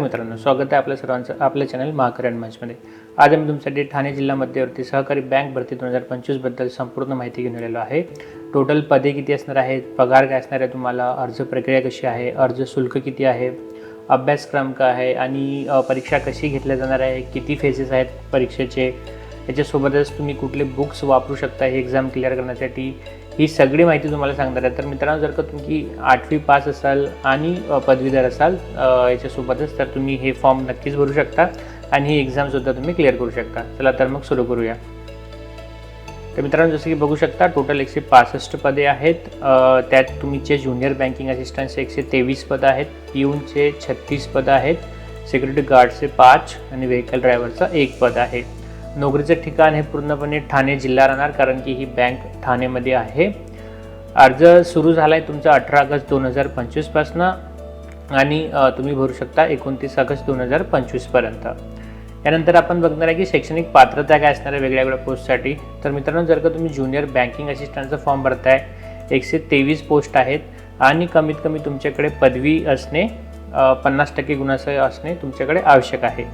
तर मित्रांनो स्वागत आहे आपल्या सर्वांचं आपल्या चॅनल महाकरण मंचमध्ये. आज आम्ही तुमच्यासाठी ठाणे जिल्हा मध्यवर्ती सहकारी बँक भरती दोन हजार पंचवीसबद्दल संपूर्ण माहिती घेऊन आलेलो आहे. टोटल पदे किती असणार आहेत? पगार काय असणार आहे तुम्हाला? अर्ज प्रक्रिया कशी आहे? अर्ज शुल्क किती आहे? अभ्यासक्रम काय आहे? आणि परीक्षा कशी घेतल्या जाणार आहे? किती फेजेस आहेत परीक्षेचे? याच्यासोबतच तुम्ही कुठले बुक्स वापरू शकता हे एक्झाम क्लिअर करण्यासाठी. ही सगळी माहिती तुम्हाला सांगणार आहे. तर मित्रांनो जर का तुम्ही आठवी पास असाल आणि पदवीधर असाल याच्यासोबतच तर तुम्ही हे फॉर्म नक्कीच भरू शकता आणि ही एक्झामसुद्धा तुम्ही क्लिअर करू शकता. चला तर मग सुरू करूया. तर मित्रांनो जसं की बघू शकता टोटल एकशे पासष्ट पदे आहेत. त्यात तुमचे ज्युनियर बँकिंग असिस्टंटचे एकशे तेवीस पदं आहेत. पिऊनचे छत्तीस पदं आहेत. सिक्युरिटी गार्डचे पाच आणि व्हेकल ड्रायव्हरचं एक पद आहे. नोकरीचं ठिकाण हे पूर्णपणे ठाणे जिल्हा राहणार कारण की ही बँक ठाणेमध्ये आहे. अर्ज सुरू झाला आहे तुमचा अठरा ऑगस्ट दोन हजार पंचवीसपासनं आणि तुम्ही भरू शकता एकोणतीस ऑगस्ट दोन हजार पंचवीसपर्यंत यानंतर आपण बघणार आहे की शैक्षणिक पात्रता काय असणार आहे वेगळ्या वेगळ्या पोस्टसाठी. तर मित्रांनो जर का तुम्ही ज्युनियर बँकिंग असिस्टंटचा फॉर्म भरताय एकशे तेवीस पोस्ट आहेत आणि कमीत कमी तुमच्याकडे पदवी असणे पन्नास टक्के गुणासह असणे तुमच्याकडे आवश्यक आहे.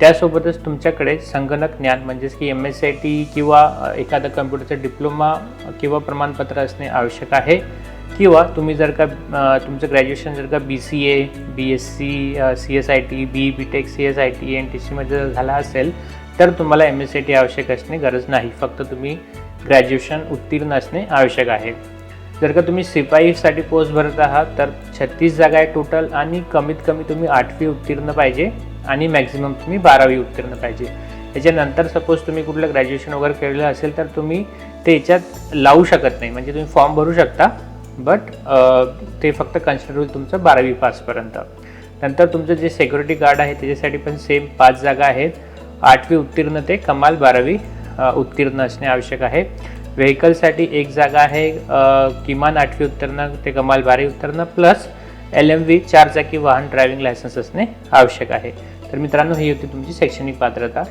त्यासोबतच तुमच्याकडे संगणक ज्ञान म्हणजेच की एम एस आय टी किंवा एखादं एखादा कम्प्युटरचा डिप्लोमा किंवा प्रमाणपत्र असणे आवश्यक आहे. किंवा तुम्ही जर का तुमचं ग्रॅज्युएशन जर का B C A B S C C S I T B B tech C S I T N T सीमध्ये जर झाला असेल तर तुम्हाला एम एस आय टी आवश्यक असणे गरज नाही. फक्त तुम्ही ग्रॅज्युएशन उत्तीर्ण असणे आवश्यक आहे. जर का तुम्ही शिपाईसाठी पोस्ट भरत आहात तर छत्तीस जागा आहे टोटल आणि कमीत कमी तुम्ही आठवी उत्तीर्ण पाहिजे आणि मॅक्झिमम तुम्ही बारावी उत्तीर्ण पाहिजे. त्याच्यानंतर सपोज तुम्ही कुठलं ग्रॅज्युएशन वगैरे केलेलं असेल तर तुम्ही ते याच्यात लावू शकत नाही. म्हणजे तुम्ही फॉर्म भरू शकता बट ते फक्त कन्सिडर होईल तुमचं बारावी पासपर्यंत नंतर तुमचं जे सिक्युरिटी गार्ड आहे त्याच्यासाठी पण सेम पाच जागा आहेत. आठवी उत्तीर्ण ते कमाल बारावी उत्तीर्ण असणे आवश्यक आहे. व्हेकलसाठी एक जागा आहे किमान आठवी उत्तीर्ण ते कमाल बारावी उत्तीर्ण प्लस एल एम व्ही चार चाकी वाहन ड्रायव्हिंग लायसन्स असणे आवश्यक आहे. तर मित्रांनो ही होती तुमची शैक्षणिक पात्रता.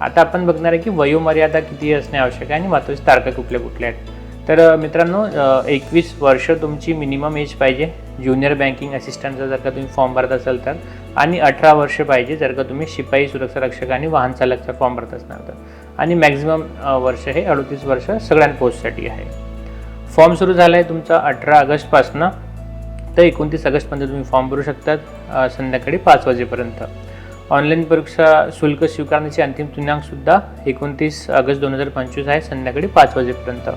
आता आपण बघणार आहे की वयोमर्यादा किती असणे आवश्यक आहे आणि महत्त्वाची तारखा कुठल्या कुठल्या आहेत. तर मित्रांनो एकवीस वर्ष तुमची मिनिमम एज पाहिजे. ज्युनियर बँकिंग असिस्टंटचा जर का तुम्ही फॉर्म भरत असाल तर. आणि अठरा वर्ष पाहिजे जर का तुम्ही शिपाई सुरक्षा रक्षक आणि वाहन चालकचा फॉर्म भरत असणार तर. आणि मॅक्झिमम वर्ष हे अडतीस वर्ष सगळ्या पोस्टसाठी आहे. फॉर्म सुरू झाला आहे तुमचा अठरा ऑगस्टपासनं. तर एकोणतीस ऑगस्टपर्यंत तुम्ही फॉर्म भरू शकतात संध्याकाळी पाच वाजेपर्यंत. ऑनलाईन परीक्षा शुल्क स्वीकारण्याची अंतिम दिनांकसुद्धा एकोणतीस ऑगस्ट दोन हजार पंचवीस आहे संध्याकाळी पाच वाजेपर्यंत.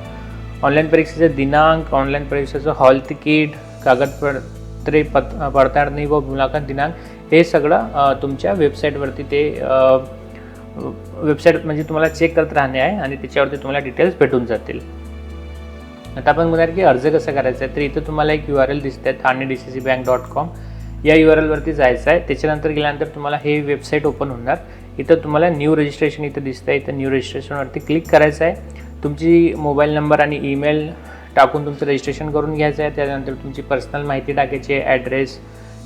ऑनलाईन परीक्षेचा दिनांक ऑनलाईन परीक्षेचं हॉल तिकीट कागदपत्रे पत पडताळणी व मुलाखत दिनांक हे सगळं तुमच्या वेबसाईटवरती ते वेबसाईट म्हणजे तुम्हाला चेक करत राहणे आहे आणि त्याच्यावरती तुम्हाला डिटेल्स भेटून जातील. आता आपण बघणार की अर्ज कसा करायचा आहे. तर इथं तुम्हाला एक यू आर एल दिसत आहे Thane D C C bank dot com या यू आर एलवरती जायचं आहे. त्याच्यानंतर गेल्यानंतर तुम्हाला हे वेबसाईट ओपन होणार. इथं तुम्हाला न्यू रजिस्ट्रेशन इथं दिसतं आहे इथं न्यू रजिस्ट्रेशनवरती क्लिक करायचं आहे. तुमची मोबाईल नंबर आणि ईमेल टाकून तुमचं रजिस्ट्रेशन करून घ्यायचं आहे. त्यानंतर तुमची पर्सनल माहिती टाकायची आहे. ॲड्रेस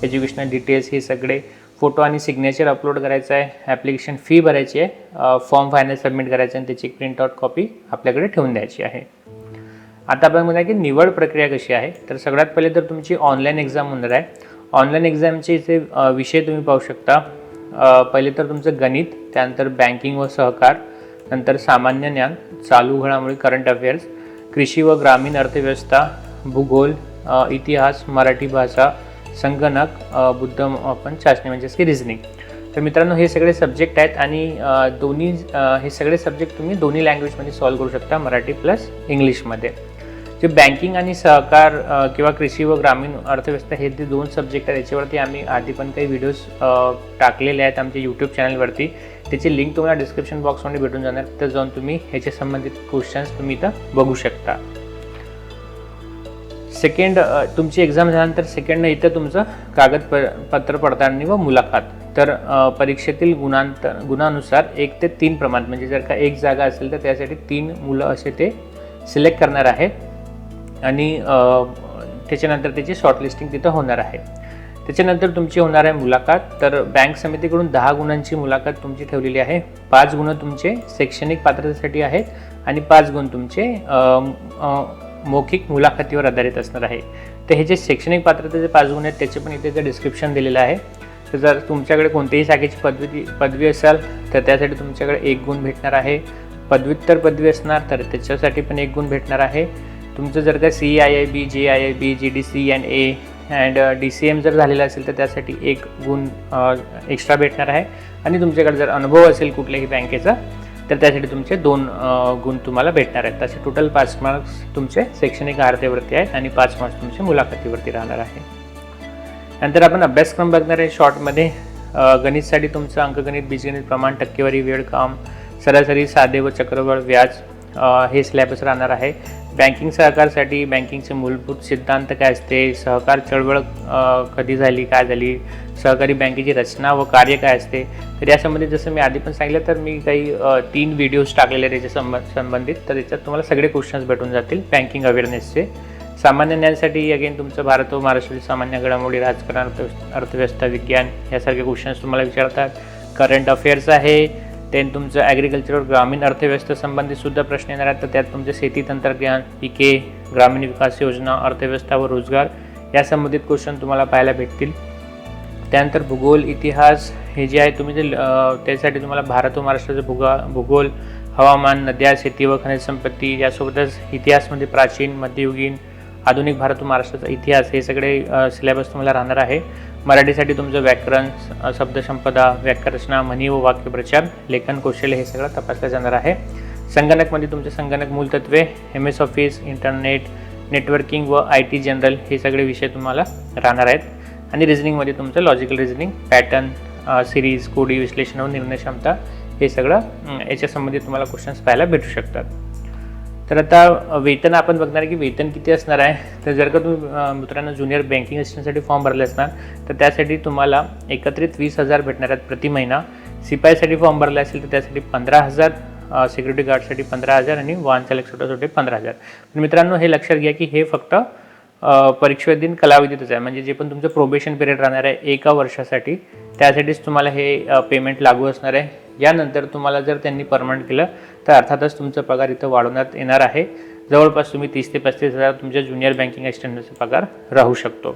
एज्युकेशनल डिटेल्स हे सगळे. फोटो आणि सिग्नेचर अपलोड करायचं आहे. ॲप्लिकेशन फी भरायची आहे. फॉर्म फायनल सबमिट करायचं आणि त्याची प्रिंटआउट कॉपी आपल्याकडे ठेवून द्यायची आहे. आता आपण म्हणूया की निवड प्रक्रिया कशी आहे. तर सगळ्यात पहिले तर तुमची ऑनलाईन एक्झाम होणार आहे. ऑनलाईन एक्झामचे जे विषय तुम्ही पाहू शकता. पहिले तर तुमचं गणित त्यानंतर बँकिंग व सहकार नंतर सामान्य ज्ञान चालू घडामोडी करंट अफेअर्स कृषी व ग्रामीण अर्थव्यवस्था भूगोल इतिहास मराठी भाषा संगणक बुद्ध आपण चाचणी म्हणजेच की रिझनिंग तर मित्रांनो हे सगळे सब्जेक्ट आहेत आणि दोन्ही हे सगळे सब्जेक्ट तुम्ही दोन्ही लँग्वेजमध्ये सॉल्व्ह करू शकता मराठी प्लस इंग्लिशमध्ये जे बँकिंग आणि सहकार किंवा कृषी व ग्रामीण अर्थव्यवस्था हे जे दोन सब्जेक्ट आहेत याच्यावरती आम्ही आधी पण काही व्हिडिओज टाकलेले आहेत आमच्या यूट्यूब चॅनलवरती त्याची लिंक तुम्हाला डिस्क्रिप्शन बॉक्समध्ये भेटून जाणार. तर जाऊन तुम्ही ह्याच्या संबंधित क्वेश्चन्स तुम्ही इथं बघू शकता. सेकंड तुमची एक्झाम झाल्यानंतर सेकंड इथं तुमचं कागद पत्र पडताळणी व मुलाखत. तर परीक्षेतील गुणांतर गुणानुसार एक ते तीन प्रमाण म्हणजे जर का एक जागा असेल तर त्यासाठी तीन मुलं असे ते सिलेक्ट करणार आहेत. आणि त्याच्यानंतर त्याची शॉर्टलिस्टिंग तिथं होणार आहे. त्याच्यानंतर तुमची होणार आहे मुलाखत. तर बँक समितीकडून दहा गुणांची मुलाखत तुमची ठेवलेली आहे. पाच गुण तुमचे शैक्षणिक पात्रतेसाठी आहेत. आणि पाच गुण तुमचे मौखिक मुलाखतीवर आधारित असणार आहे. तर हे जे शैक्षणिक पात्रतेचे पाच गुण आहेत त्याचे पण इथे डिस्क्रिप्शन दिलेलं आहे. तर जर तुमच्याकडे कोणत्याही शाखेची पदवी पदवी असाल तर त्यासाठी तुमच्याकडे एक गुण भेटणार आहे. पदव्युत्तर पदवी असणार तर त्याच्यासाठी पण एक गुण भेटणार आहे. तुमचं जर का C I I B J I I B G D C and A and D C M जर झालेलं असेल तर त्यासाठी एक गुण एक्स्ट्रा भेटणार आहे. आणि तुमच्याकडे जर अनुभव असेल कुठल्याही बँकेचा तर त्यासाठी तुमचे दोन गुण तुम्हाला भेटणार आहेत. तसे टोटल पाच मार्क्स तुमचे शैक्षणिक अर्हतेवरती आहेत आणि पाच मार्क्स तुमचे मुलाखतीवरती राहणार आहे. नंतर आपण अभ्यासक्रम बघणार आहे शॉर्टमध्ये गणितसाठी तुमचं अंकगणित बीजगणित प्रमाण टक्केवारी वेळ काम सरासरी साधे व चक्रवाढ व्याज हे सिलॅबस राहणार आहे. बँकिंग सहकारसाठी बँकिंगचे मूलभूत सिद्धांत काय असते सहकार चळवळ कधी झाली काय झाली सहकारी बँकेची रचना व कार्य काय असते तर यासंबंधित जसं मी आधी पण सांगितलं तर मी काही तीन व्हिडिओज टाकलेले त्याच्या संब संबंधित. तर त्याच्यात तुम्हाला सगळे क्वेश्चन्स भेटून जातील बँकिंग अवेअरनेसचे सामान्य ज्ञानसाठी अगेन तुमचं भारत व महाराष्ट्रातील सामान्य घडामोडी राजकारण अर्थ अर्थव्यवस्था विज्ञान यासारखे क्वेश्चन्स तुम्हाला विचारतात. करंट अफेअर्स आहे. देन तुमचं ॲग्रिकल्चर ग्रामीण अर्थव्यवस्थेसंबंधित सुद्धा प्रश्न येणार आहेत. तर त्यात तुमचे शेती तंत्रज्ञान पिके ग्रामीण विकास योजना अर्थव्यवस्था व रोजगार या संबंधित क्वेश्चन तुम्हाला पाहायला भेटतील. त्यानंतर भूगोल इतिहास हे जे आहे तुम्ही जे त्यासाठी तुम्हाला भारत व महाराष्ट्राचं भूगा भूगोल हवामान नद्या शेती व खनिज संपत्ती यासोबतच इतिहासमध्ये प्राचीन मध्ययुगीन आधुनिक भारत व महाराष्ट्राचा इतिहास हे सगळे सिलेबस तुम्हाला राहणार आहे. मराठीसाठी तुमचं व्याकरण शब्दसंपदा व्याकरचना म्हणी व वाक्यप्रचार लेखन कौशल्य हे सगळं तपासलं जाणार आहे. संगणकमध्ये तुमचे संगणक मूलतत्वे M S office internet networking व आय टी जनरल हे सगळे विषय तुम्हाला राहणार आहेत. आणि रिझनिंगमध्ये तुमचं लॉजिकल रिझनिंग पॅटर्न सिरीज कोडी विश्लेषण व निर्णय क्षमता हे सगळं अं, याच्या संबंधित तुम्हाला क्वेश्चन्स पाहायला भेटू शकतात. तर आता वेतन आपण बघणार आहे की वेतन किती असणार आहे. तर जर का तुम्ही मित्रांनो ज्युनियर बँकिंग असिस्टंटसाठी फॉर्म भरले असणार तर त्यासाठी तुम्हाला एकत्रित वीस हजार भेटणार आहेत प्रति महिना. सिपायसाठी फॉर्म भरला असेल तर त्यासाठी पंधरा हजार सिक्युरिटी गार्डसाठी पंधरा हजार आणि वाहन चालक छोट्यासाठी पंधरा हजार. पण मित्रांनो हे लक्षात घ्या की हे फक्त अ, परीक्षेतील कालावधीतच आहे. म्हणजे जे पण तुमचं प्रोबेशन पिरियड राहणार आहे एका वर्षासाठी त्यासाठीच तुम्हाला हे पेमेंट लागू असणार आहे. यानंतर तुम्हाला जर त्यांनी परमनंट केलं तर अर्थातच तुमचा पगार इथं वाढवण्यात येणार आहे. जवळपास तुम्ही तीस ते पस्तीस हजार तुमच्या ज्युनियर बँकिंग असिस्टंटचा पगार राहू शकतो.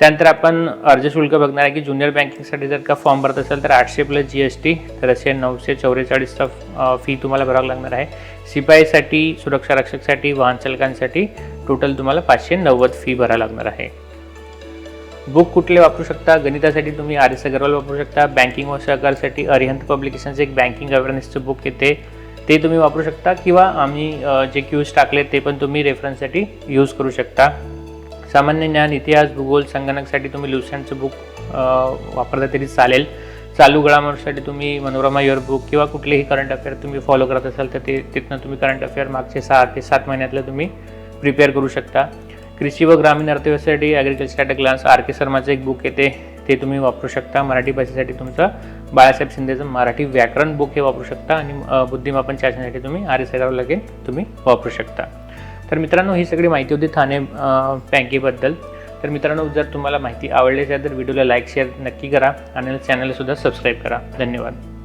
त्यानंतर आपण अर्ज शुल्क बघणार आहे की ज्युनियर बँकिंगसाठी जर का फॉर्म भरत असेल तर आठशे प्लस जी एस टी तर असे नऊशे चौवेचाळीसचा फी तुम्हाला भरावं लागणार आहे. शिपाईसाठी सुरक्षा रक्षकसाठी वाहन चालकांसाठी टोटल तुम्हाला पाचशे नव्वद फी भरावं लागणार आहे. बुक कुठले वापरू शकता? गणितासाठी तुम्ही आर एस अगरवाल वापरू शकता. बँकिंग व सहकारसाठी अरिहंत पब्लिकेशनचं एक बँकिंग अवेअरनेसचं बुक येते. ते तुम्ही वापरू शकता किंवा आम्ही जे क्यूज टाकले ते पण तुम्ही रेफरन्ससाठी यूज करू शकता. सामान्य ज्ञान इतिहास भूगोल संगणकसाठी तुम्ही लुसेंटचं बुक वापरलं तरी चालेल. चालू घडामोडीसाठी तुम्ही मनोरमा युअर बुक किंवा कुठलेही करंट अफेअर तुम्ही फॉलो करत असाल तर ते तिथनं तुम्ही करंट अफेअर मागचे सहा ते सात महिन्यातलं तुम्ही प्रिपेअर करू शकता. कृषी व ग्रामीण अर्थव्यवस्थेसाठी agriculture at glance R K शर्माचं एक बुक येते. ते तुम्ही वापरू शकता. मराठी भाषेसाठी तुमचं बाळासाहेब शिंदेचं मराठी व्याकरण बुक हे वापरू शकता आणि बुद्धिमापन चाचणीसाठी तुम्ही आर एस लगेन तुम्ही वापरू शकता. तर मित्रांनो ही सगळी माहिती होती ठाणे बँकेबद्दल. तर मित्रांनो जर तुम्हाला माहिती आवडली असेल तर व्हिडिओला लाईक शेअर नक्की करा आणि चॅनलसुद्धा सबस्क्राईब करा. धन्यवाद.